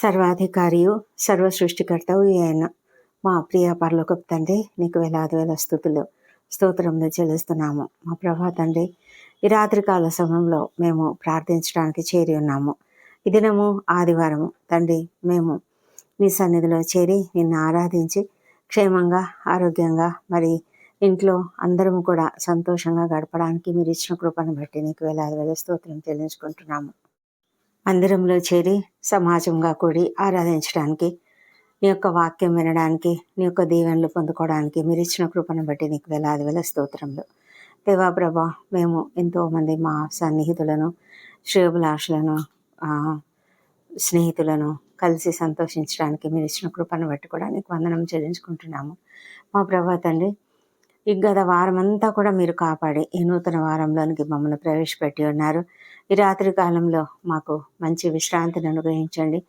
సర్వాధికారియు సర్వ సృష్టికర్తవు ఆయన మా ప్రియ పరలోకపు తండ్రి నీకు వేలాది వేల స్థుతులు. స్తోత్రంలో చెల్లిస్తున్నాము. మా ప్రభా తండ్రి ఈ రాత్రికాల సమయంలో మేము ప్రార్థించడానికి చేరి ఉన్నాము. ఈ దినము ఆదివారము తండ్రి మేము నీ సన్నిధిలో చేరి నిన్ను ఆరాధించి క్షేమంగా ఆరోగ్యంగా మరి ఇంట్లో అందరము కూడా సంతోషంగా గడపడానికి మీరు ఇచ్చిన కృపను బట్టి నీకు వేలాది వేల స్తోత్రం చెల్లించుకుంటున్నాము. మందిరంలో చేరి సమాజంగా కూడి ఆరాధించడానికి నీ యొక్క వాక్యం వినడానికి నీ యొక్క దీవెనలు పొందుకోవడానికి మీరు ఇచ్చిన కృపను బట్టి నీకు వేలాది వేల స్తోత్రంలో దేవాప్రభ మేము ఎంతోమంది మా సన్నిహితులను శ్రేయభిలాషులను స్నేహితులను కలిసి సంతోషించడానికి మీరు ఇచ్చిన కృపను బట్టి కూడా నీకు వందనం చెల్లించుకుంటున్నాము. మా ప్రభా తండ్రి ఈ గత వారం అంతా కూడా మీరు కాపాడి ఈ నూతన వారంలోనికి మమ్మల్ని ప్రవేశపెట్టి ఉన్నారు. ఈ రాత్రి కాలంలో మాకు మంచి విశ్రాంతిని అనుగ్రహించండి.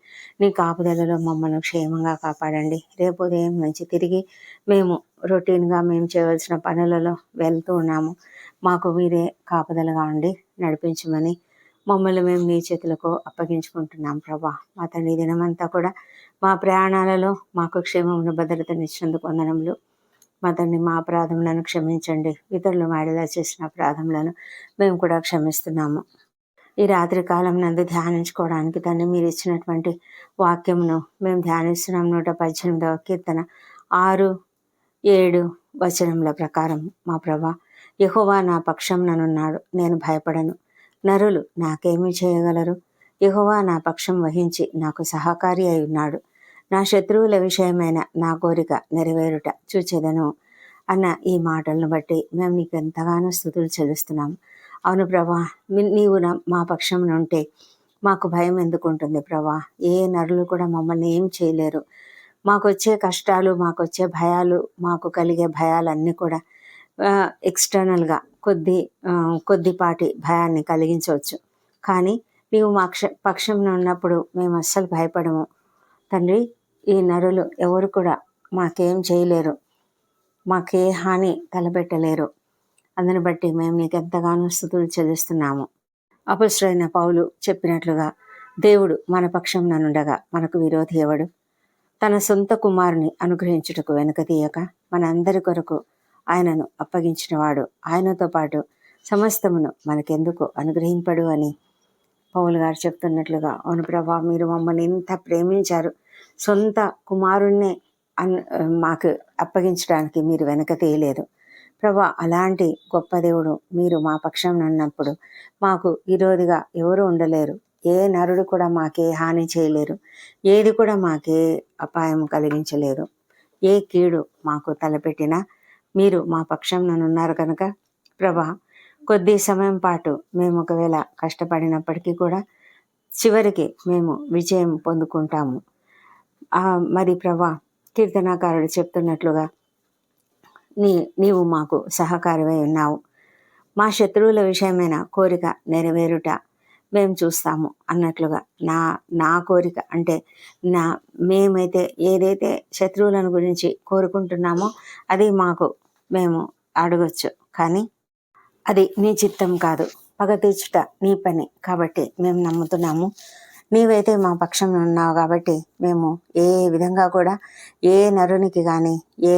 నీ కాపుదలలో మమ్మల్ని క్షేమంగా కాపాడండి. రేపు ఉదయం నుంచి తిరిగి మేము రొటీన్గా మేము చేయవలసిన పనులలో వెళ్తూ ఉన్నాము. మాకు మీరే కాపుదలగా ఉండి నడిపించమని మమ్మల్ని మేము నీ చేతులకు అప్పగించుకుంటున్నాం ప్రభా. మా తండ్రి దినమంతా కూడా మా ప్రయాణాలలో మాకు క్షేమమును భద్రతనిచ్చినందుకు వందనములు. మా తండ్రి మా అపరాధములను క్షమించండి. ఇతరులు మాడిలా చేసిన అపరాధములను మేము కూడా క్షమిస్తున్నాము. ఈ రాత్రి కాలం నందు ధ్యానించుకోవడానికి తండ్రి మీరు ఇచ్చినటువంటి వాక్యమును మేము ధ్యానిస్తున్నాం. నూట పద్దెనిమిదవ కీర్తన ఆరు ఏడు వచనముల ప్రకారం. మా ప్రభా యహోవా నా పక్షం ననున్నాడు నేను భయపడను. నరులు నాకేమి చేయగలరు? యహోవా నా పక్షం వహించి నాకు సహకారి అయి ఉన్నాడు. నా శత్రువుల విషయమైన నా కోరిక నెరవేరుట చూచెదను అన్న ఈ మాటలను బట్టి మేము నీకు ఎంతగానో స్థుతులు చెల్లిస్తున్నాం. అవును ప్రభా నీవు మా పక్షం ఉంటే మాకు భయం ఎందుకు ఉంటుంది ప్రభా? ఏ నరులు కూడా మమ్మల్ని ఏం చేయలేరు. మాకు వచ్చే కష్టాలు మాకు వచ్చే భయాలు మాకు కలిగే భయాలన్నీ కూడా ఎక్స్టర్నల్గా కొద్ది కొద్దిపాటి భయాన్ని కలిగించవచ్చు. కానీ నీవు మా క్ష పక్షంలో ఉన్నప్పుడు మేము అస్సలు భయపడము. తండ్రి ఈ నరులు ఎవరు కూడా మాకేం చేయలేరు. మాకే హాని తలపెట్టలేరు. అందుని బట్టి మేము నీకు ఎంతగానో స్థుతులు చెల్లిస్తున్నాము. అపశ్రైన పౌలు చెప్పినట్లుగా దేవుడు మన పక్షం ననుండగా మనకు విరోధి ఎవడు? తన సొంత కుమారుని అనుగ్రహించుటకు వెనుక తీయక మనందరి కొరకు ఆయనను అప్పగించినవాడు. ఆయనతో పాటు సమస్తమును మనకెందుకు అనుగ్రహింపడు అని పౌలు గారు చెప్తున్నట్లుగా అవును ప్రభా మీరు మమ్మల్ని ఇంత ప్రేమించారు. సొంత కుమారుణ్ణే అన్ మాకు అప్పగించడానికి మీరు వెనక తీయలేదు. ప్రభా అలాంటి గొప్ప దేవుడు మీరు మా పక్షం అన్నప్పుడు మాకు ఈరోజుగా ఎవరు ఉండలేరు. ఏ నరుడు కూడా మాకే హాని చేయలేరు. ఏది కూడా మాకే అపాయం కలిగించలేరు. ఏ కీడు మాకు తలపెట్టినా మీరు మా పక్షం ఉన్నారు కనుక ప్రభా కొద్ది సమయం పాటు మేము ఒకవేళ కష్టపడినప్పటికీ కూడా చివరికి మేము విజయం పొందుకుంటాము. మరి ప్రభా కీర్తనాకారుడు చెప్తున్నట్లుగా నీ నీవు మాకు సహకారమై ఉన్నావు. మా శత్రువుల విషయమైన కోరిక నెరవేరుట మేము చూస్తాము అన్నట్లుగా నా నా కోరిక అంటే నా మేమైతే ఏదైతే శత్రువులను గురించి కోరుకుంటున్నామో అది మాకు మేము అడగచ్చు. కానీ అది నీ చిత్తం కాదు. పగ తీర్చుట నీ పని కాబట్టి మేము నమ్ముతున్నాము. నీవైతే మా పక్షంలో ఉన్నావు కాబట్టి మేము ఏ విధంగా కూడా ఏ నరునికి కానీ ఏ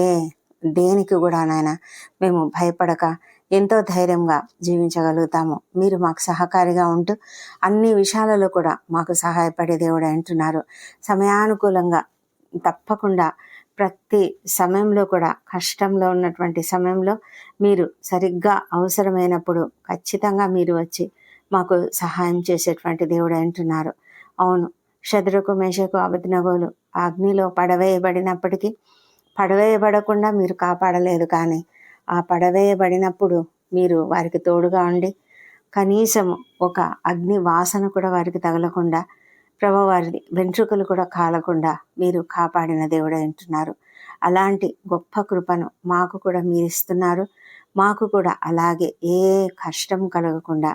దేనికి కూడా నాయన మేము భయపడక ఎంతో ధైర్యంగా జీవించగలుగుతాము. మీరు మాకు సహకారిగా ఉంటూ అన్ని విషయాలలో కూడా మాకు సహాయపడే దేవుడు అంటున్నారు. సమయానుకూలంగా తప్పకుండా ప్రతి సమయంలో కూడా కష్టంలో ఉన్నటువంటి సమయంలో మీరు సరిగ్గా అవసరమైనప్పుడు ఖచ్చితంగా మీరు వచ్చి మాకు సహాయం చేసేటువంటి దేవుడు అంటున్నారు. అవును. శద్రకు మేషకు అభిజ్ఞగోలు అగ్నిలో పడవేయబడినప్పటికీ పడవేయబడకుండా మీరు కాపాడలేదు కానీ ఆ పడవేయబడినప్పుడు మీరు వారికి తోడుగా ఉండి కనీసం ఒక అగ్ని వాసన కూడా వారికి తగలకుండా ప్రభు వారి వెంట్రుకలు కూడా కాలకుండా మీరు కాపాడిన దేవుడు అంటున్నారు. అలాంటి గొప్ప కృపను మాకు కూడా మీరు ఇస్తున్నారు. మాకు కూడా అలాగే ఏ కష్టం కలగకుండా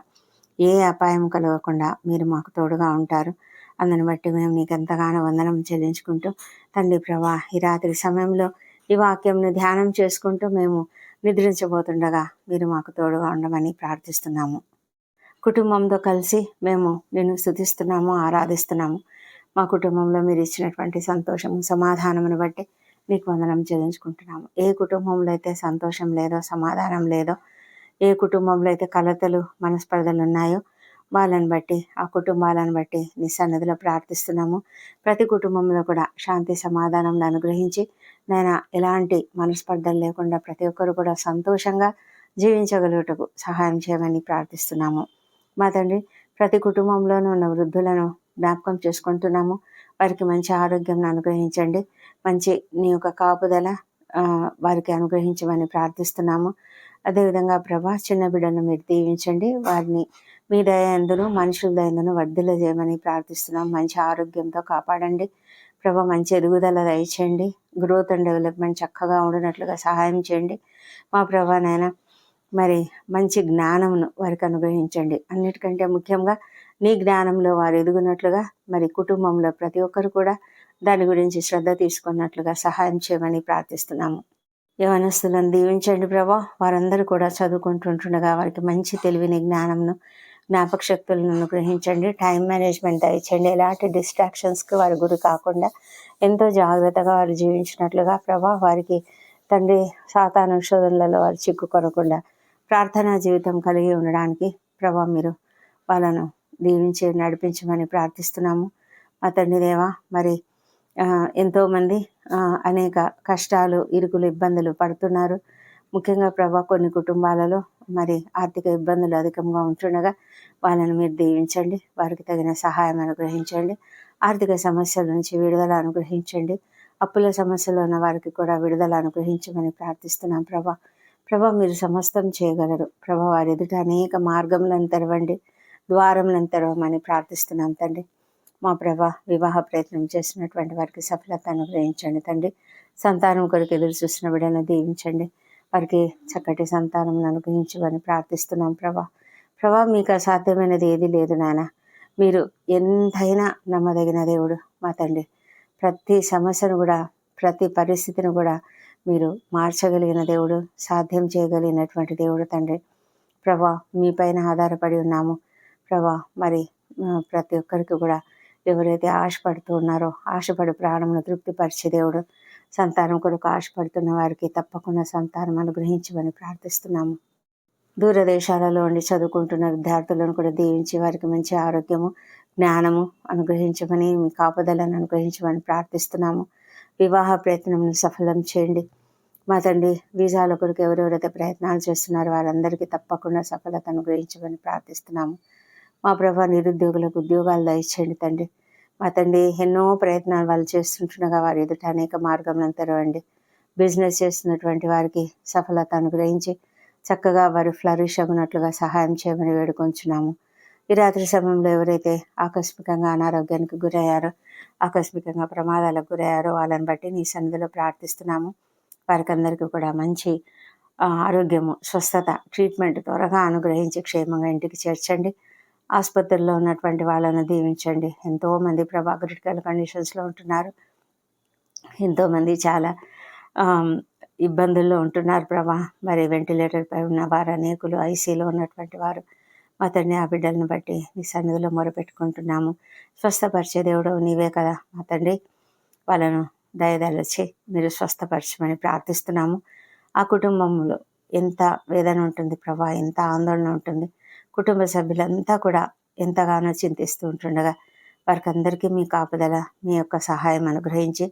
ఏ అపాయం కలగకుండా మీరు మాకు తోడుగా ఉంటారు. అందుని బట్టి మేము నీకు ఎంతగానో వందనం చెల్లించుకుంటూ తండ్రి ప్రభా ఈ రాత్రి సమయంలో ఈ వాక్యంను ధ్యానం చేసుకుంటూ మేము నిద్రించబోతుండగా మీరు మాకు తోడుగా ఉండమని ప్రార్థిస్తున్నాము. కుటుంబంతో కలిసి మేము నిన్ను స్థుతిస్తున్నాము ఆరాధిస్తున్నాము. మా కుటుంబంలో మీరు ఇచ్చినటువంటి సంతోషము సమాధానమును బట్టి నీకు వందనం చెల్లించుకుంటున్నాము. ఏ కుటుంబంలో అయితే సంతోషం లేదో సమాధానం లేదో ఏ కుటుంబంలో అయితే కలతలు మనస్పర్ధలు ఉన్నాయో వాళ్ళని బట్టి ఆ కుటుంబాలను బట్టి నీ సన్నిధిలో ప్రార్థిస్తున్నాము. ప్రతి కుటుంబంలో కూడా శాంతి సమాధానం అనుగ్రహించి నేను ఎలాంటి మనస్పర్ధలు లేకుండా ప్రతి ఒక్కరు కూడా సంతోషంగా జీవించగలుగుటకు సహాయం చేయమని ప్రార్థిస్తున్నాము. మా తండ్రి ప్రతి కుటుంబంలోనూ ఉన్న వృద్ధులను జ్ఞాపకం చేసుకుంటున్నాము. వారికి మంచి ఆరోగ్యం అనుగ్రహించండి. మంచి నీ యొక్క కాపుదల వారికి అనుగ్రహించమని ప్రార్థిస్తున్నాము. అదేవిధంగా ప్రభా చిన్న బిడ్డను మీరు దీవించండి. వారిని మీ దయందును మనుషుల దయందును వర్ధుల చేయమని ప్రార్థిస్తున్నాం. మంచి ఆరోగ్యంతో కాపాడండి. ప్రభా మంచి ఎదుగుదల దయచేయండి. గ్రోత్ అండ్ డెవలప్మెంట్ చక్కగా ఉండినట్లుగా సహాయం చేయండి. మా ప్రభా నాయన మరి మంచి జ్ఞానమును వారికి అనుగ్రహించండి. అన్నిటికంటే ముఖ్యంగా నీ జ్ఞానంలో వారు ఎదుగునట్లుగా మరి కుటుంబంలో ప్రతి ఒక్కరు కూడా దాని గురించి శ్రద్ధ తీసుకున్నట్లుగా సహాయం చేయమని ప్రార్థిస్తున్నాము. యవనస్తులను దీవించండి ప్రభా. వారందరూ కూడా చదువుకుంటుండగా వారికి మంచి తెలివిని జ్ఞానంను జ్ఞాపక శక్తులను అనుగ్రహించండి. టైం మేనేజ్మెంట్ దయచండి ఎలాంటి డిస్ట్రాక్షన్స్కి వారి గురి కాకుండా ఎంతో జాగ్రత్తగా వారు జీవించినట్లుగా ప్రభా వారికి తండ్రి సాతాను శోధనలలో వారు చిక్కుకొనకుండా ప్రార్థనా జీవితం కలిగి ఉండడానికి ప్రభా మీరు వాళ్ళను దీవించి నడిపించమని ప్రార్థిస్తున్నాము. మా తండ్రి దేవా మరి ఎంతోమంది అనేక కష్టాలు ఇరుకులు ఇబ్బందులు పడుతున్నారు. ముఖ్యంగా ప్రభా కొన్ని కుటుంబాలలో మరి ఆర్థిక ఇబ్బందులు అధికంగా ఉంటుండగా వాళ్ళని మీరు దీవించండి. వారికి తగిన సహాయం అనుగ్రహించండి. ఆర్థిక సమస్యల నుంచి విడుదల అనుగ్రహించండి. అప్పుల సమస్యలు ఉన్న వారికి కూడా విడుదల అనుగ్రహించమని ప్రార్థిస్తున్నాం ప్రభా. ప్రభా మీరు సమస్తం చేయగలరు. ప్రభా వారి ఎదుట అనేక మార్గములను తెరవండి. ద్వారములను తెరవమని ప్రార్థిస్తున్నాం తండ్రి. మా ప్రభ వివాహ ప్రయత్నం చేసినటువంటి వారికి సఫలత అనుగ్రహించండి తండ్రి. సంతానం కొరకు ఎదురు చూసిన బిడ్డలను దీవించండి. వారికి చక్కటి సంతానం అనుగ్రహించమని ప్రార్థిస్తున్నాం ప్రభా. ప్రభా మీకు అసాధ్యమైనది ఏది లేదు నాన్న మీరు ఎంతైనా నమ్మదగిన దేవుడు మా తండ్రి. ప్రతి సమస్యను కూడా ప్రతి పరిస్థితిని కూడా మీరు మార్చగలిగిన దేవుడు సాధ్యం చేయగలిగినటువంటి దేవుడు తండ్రి. ప్రభా మీ పైన ఆధారపడి ఉన్నాము. ప్రభా మరి ప్రతి ఒక్కరికి కూడా ఎవరైతే ఆశపడుతూ ఉన్నారో ఆశపడి ప్రాణమును తృప్తిపరిచే దేవుడు సంతానం కొరకు ఆశపడుతున్న వారికి తప్పకుండా సంతానం అనుగ్రహించమని ప్రార్థిస్తున్నాము. దూరదేశాలలో ఉండి చదువుకుంటున్న విద్యార్థులను కూడా దీవించి వారికి మంచి ఆరోగ్యము జ్ఞానము అనుగ్రహించమని మీ కాపుదలను అనుగ్రహించమని ప్రార్థిస్తున్నాము. వివాహ ప్రయత్నం సఫలం చేయండి. మా తండ్రి వీసాల కొరకు ఎవరెవరైతే ప్రయత్నాలు చేస్తున్నారో వారందరికీ తప్పకుండా సఫలత అనుగ్రహించమని ప్రార్థిస్తున్నాము. మా ప్రభా నిరుద్యోగులకు ఉద్యోగాలు దయచేయండి తండ్రి. మా తండ్రి ఎన్నో ప్రయత్నాలు వాళ్ళు చేస్తుంటుండగా వారి ఎదుట అనేక మార్గంలో తెరవండి బిజినెస్ చేస్తున్నటువంటి వారికి సఫలత అనుగ్రహించి చక్కగా వారు ఫ్లరిష్ అవ్వనట్లుగా సహాయం చేయమని వేడుకొంచున్నాము. ఈ రాత్రి సమయంలో ఎవరైతే ఆకస్మికంగా అనారోగ్యానికి గురయ్యారో ఆకస్మికంగా ప్రమాదాలకు గురయ్యారో వాళ్ళని బట్టి నీ సన్నిధిలో ప్రార్థిస్తున్నాము. వారికి అందరికీ కూడా మంచి ఆరోగ్యము స్వస్థత ట్రీట్మెంట్ త్వరగా అనుగ్రహించి క్షేమంగా ఇంటికి చేర్చండి. ఆసుపత్రిలో ఉన్నటువంటి వాళ్ళను దీవించండి. ఎంతోమంది ప్రభా క్రిటికల్ కండిషన్స్లో ఉంటున్నారు. ఎంతోమంది చాలా ఇబ్బందుల్లో ఉంటున్నారు ప్రభా. మరి వెంటిలేటర్ పై ఉన్న వారు అనేకులు ఐసీలో ఉన్నటువంటి వారు మా తండ్రి ఆ బిడ్డలను బట్టి నీ సన్నిధిలో మొరపెట్టుకుంటున్నాము. స్వస్థపరిచే దేవుడు నీవే కదా మా తండ్రి. వాళ్ళను దయదలచి మీరు స్వస్థపరచమని ప్రార్థిస్తున్నాము. ఆ కుటుంబంలో ఎంత వేదన ఉంటుంది ప్రభా ఎంత ఆందోళన ఉంటుంది. కుటుంబ సభ్యులంతా కూడా ఎంతగానో చింతిస్తూ ఉంటుండగా వారికి అందరికీ మీ కాపుదల మీ యొక్క సహాయం అనుగ్రహించి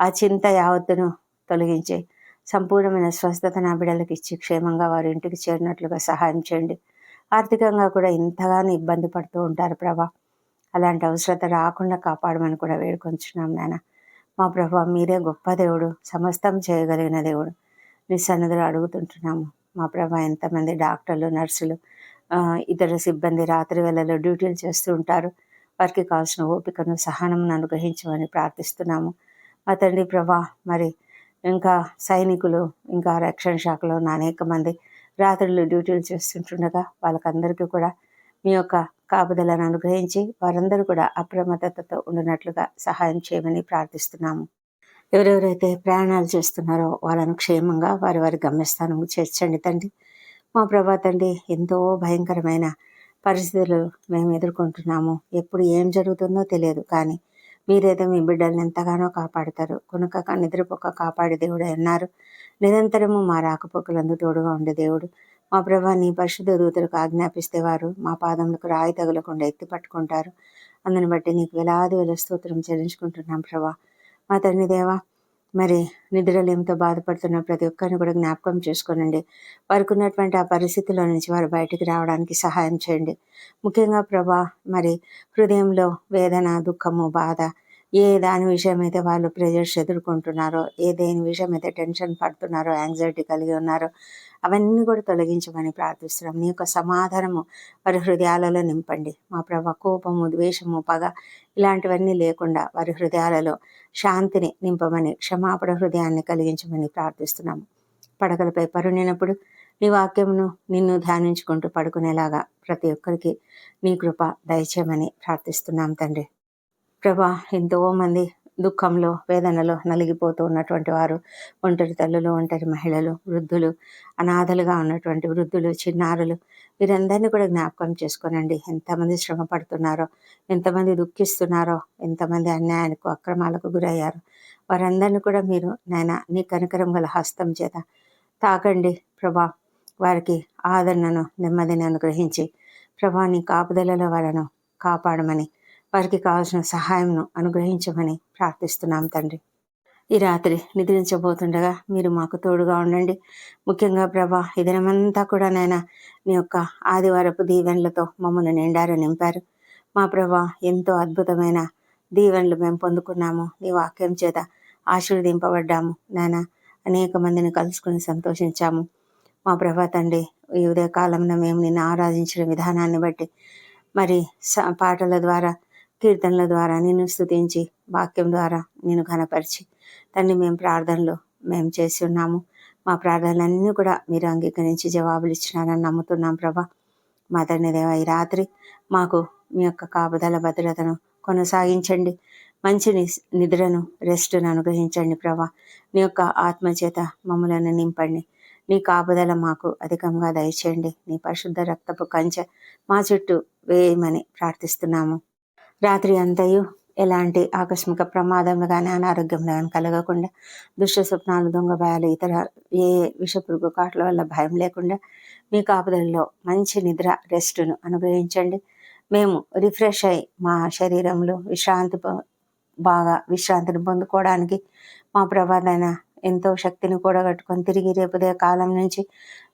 ఆ చింత యావత్తును తొలగించి సంపూర్ణమైన స్వస్థత నా బిడ్డలకు ఇచ్చి క్షేమంగా వారి ఇంటికి చేరినట్లుగా సహాయం చేయండి. ఆర్థికంగా కూడా ఇంతగానో ఇబ్బంది పడుతూ ఉంటారు ప్రభా. అలాంటి అవసరత రాకుండా కాపాడమని కూడా వేడుకొంచున్నాం నాన్న మా ప్రభా మీరే గొప్ప దేవుడు సమస్తం చేయగలిగిన దేవుడు. నీ సన్నిధిలో అడుగుతుంటున్నాము. మా ప్రభా ఎంతమంది డాక్టర్లు నర్సులు ఇతర సిబ్బంది రాత్రి వేళలో డ్యూటీలు చేస్తూ ఉంటారు. వారికి కావాల్సిన ఓపికను సహనమును అనుగ్రహించమని ప్రార్థిస్తున్నాము. మా తండ్రి ప్రభా మరి ఇంకా సైనికులు ఇంకా రక్షణ శాఖలో ఉన్న అనేక మంది రాత్రులు డ్యూటీలు చేస్తుంటుండగా వాళ్ళకందరికీ కూడా మీ యొక్క కాపుదలను అనుగ్రహించి వారందరూ కూడా అప్రమత్తతతో ఉండినట్లుగా సహాయం చేయమని ప్రార్థిస్తున్నాము. ఎవరెవరైతే ప్రయాణాలు చేస్తున్నారో వాళ్ళను క్షేమంగా వారి వారి గమ్యస్థానం చేర్చండి తండ్రి. మా ప్రభా తండ్రి ఎంతో భయంకరమైన పరిస్థితులు మేము ఎదుర్కొంటున్నాము. ఎప్పుడు ఏం జరుగుతుందో తెలియదు కానీ మీరైతే మీ బిడ్డల్ని ఎంతగానో కాపాడుతారు. కొనక నిద్రపోక కాపాడే దేవుడు అన్నారు నిరంతరము మా రాకపోకలందు తోడుగా ఉండే దేవుడు. మా ప్రభాని పరిశుద్ధ దూతలకు ఆజ్ఞాపిస్తే వారు మా పాదములకు రాయి తగలకుండా ఎత్తి పట్టుకుంటారు. అందుని బట్టి నీకు వేలాది వేల స్తోత్రం చెల్లించుకుంటున్నాం ప్రభా. మా తండ్రి దేవా మరి నిద్రలేమితో బాధపడుతున్న ప్రతి ఒక్కరిని కూడా జ్ఞాపకం చేసుకోనండి. వారికి ఉన్నటువంటి ఆ పరిస్థితిలో నుంచి వారు బయటికి రావడానికి సహాయం చేయండి. ముఖ్యంగా ప్రభా మరి హృదయంలో వేదన దుఃఖము బాధ ఏ దాని విషయం అయితే వాళ్ళు ప్రెజర్స్ ఎదుర్కొంటున్నారో ఏ దేని విషయం అయితే టెన్షన్ పడుతున్నారో యాంగ్జైటీ కలిగి ఉన్నారో అవన్నీ కూడా తొలగించమని ప్రార్థిస్తున్నాం. నీ యొక్క సమాధానము వారి హృదయాలలో నింపండి. మా ప్రభ కోపము ద్వేషము పగ ఇలాంటివన్నీ లేకుండా వారి హృదయాలలో శాంతిని నింపమని క్షమాపణ హృదయాన్ని కలిగించమని ప్రార్థిస్తున్నాము. పడగలపై పరుణినప్పుడు నీ వాక్యమును నిన్ను ధ్యానించుకుంటూ పడుకునేలాగా ప్రతి ఒక్కరికి నీ కృప దయచేయమని ప్రార్థిస్తున్నాం తండ్రి. ప్రభా ఎంతోమంది దుఃఖంలో వేదనలో నలిగిపోతూ ఉన్నటువంటి వారు ఒంటరి తల్లులు ఒంటరి మహిళలు వృద్ధులు అనాథలుగా ఉన్నటువంటి వృద్ధులు చిన్నారులు వీరందరినీ కూడా జ్ఞాపకం చేసుకోనండి. ఎంతమంది శ్రమ పడుతున్నారో ఎంతమంది దుఃఖిస్తున్నారో ఎంతమంది అన్యాయానికి అక్రమాలకు గురయ్యారో వారందరినీ కూడా మీరు నాయన నీ కనికరం గల హస్తం చేత తాకండి. ప్రభా వారికి ఆదరణను నెమ్మదిని అనుగ్రహించి ప్రభా నీ కాపుదలలో వాళ్ళను కాపాడమని వారికి కావాల్సిన సహాయంను అనుగ్రహించమని ప్రార్థిస్తున్నాం తండ్రి. ఈ రాత్రి నిద్రించబోతుండగా మీరు మాకు తోడుగా ఉండండి. ముఖ్యంగా ప్రభా ఈ దినమంతా కూడా నాయన నీ యొక్క ఆదివారపు దీవెనలతో మమ్మల్ని నిండారు నింపారు. మా ప్రభా ఎంతో అద్భుతమైన దీవెనలు మేము పొందుకున్నాము. నీ వాక్యం చేత ఆశీర్వదింపబడ్డాము. నాయన అనేక మందిని కలుసుకుని సంతోషించాము. మా ప్రభా తండ్రి ఈ ఉదయకాలంలో మేము నిన్ను ఆరాధించిన విధానాన్ని బట్టి మరి పాటల ద్వారా కీర్తనల ద్వారా నిన్ను స్థుతించి వాక్యం ద్వారా నేను ఘనపరిచి తండ్రి మేము ప్రార్థనలు మేము చేసి ఉన్నాము. మా ప్రార్థనలన్నీ కూడా మీరు అంగీకరించి జవాబులు ఇచ్చినారని నమ్ముతున్నాం ప్రభా. మా తండ్రి దేవ ఈ రాత్రి మాకు మీ యొక్క కాపుదల భద్రతను కొనసాగించండి. మంచి నిద్రను రెస్ట్ను అనుగ్రహించండి ప్రభా. నీ యొక్క ఆత్మచేత మమ్మలను నింపండి. నీ కాపుదల మాకు అధికంగా దయచేయండి. నీ పరిశుద్ధ రక్తపు కంచె మా చుట్టూ వేయమని ప్రార్థిస్తున్నాము. రాత్రి అంతయు ఎలాంటి ఆకస్మిక ప్రమాదం కానీ అనారోగ్యంలో కానీ కలగకుండా దుష్ట స్వప్నాలు దొంగ భయాలు ఇతర ఏ విషపురుగు కాట్ల వల్ల భయం లేకుండా మీ కాపుదలలో మంచి నిద్ర రెస్ట్ను అనుగ్రహించండి మేము రిఫ్రెష్ అయి మా శరీరంలో విశ్రాంతి బాగా విశ్రాంతిని పొందుకోవడానికి మా ప్రభాదైన ఎంతో శక్తిని కూడగట్టుకొని తిరిగి రేపుదే కాలం నుంచి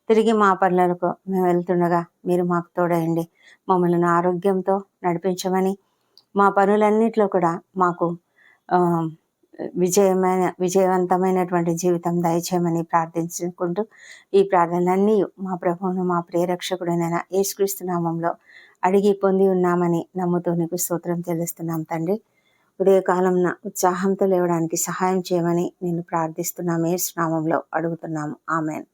తిరిగి మా పనులకు మేము వెళ్తుండగా మీరు మాకు తోడయండి. మమ్మల్ని ఆరోగ్యంతో నడిపించమని మా పనులన్నిట్లో కూడా మాకు విజయమైన విజయవంతమైనటువంటి జీవితం దయచేయమని ప్రార్థించుకుంటూ ఈ ప్రార్థనలన్నీ మా ప్రభువును మా ప్రేరక్షకుడైన యేసుక్రీస్తు నామంలో అడిగి పొంది ఉన్నామని నమ్ముతూ నీకు స్తోత్రం తెలుస్తున్నాం తండ్రి. ఉదయకాలం ఉత్సాహంతో లేవడానికి సహాయం చేయమని నేను ప్రార్థిస్తున్నాం ఏ నామంలో అడుగుతున్నాము. ఆమెన్.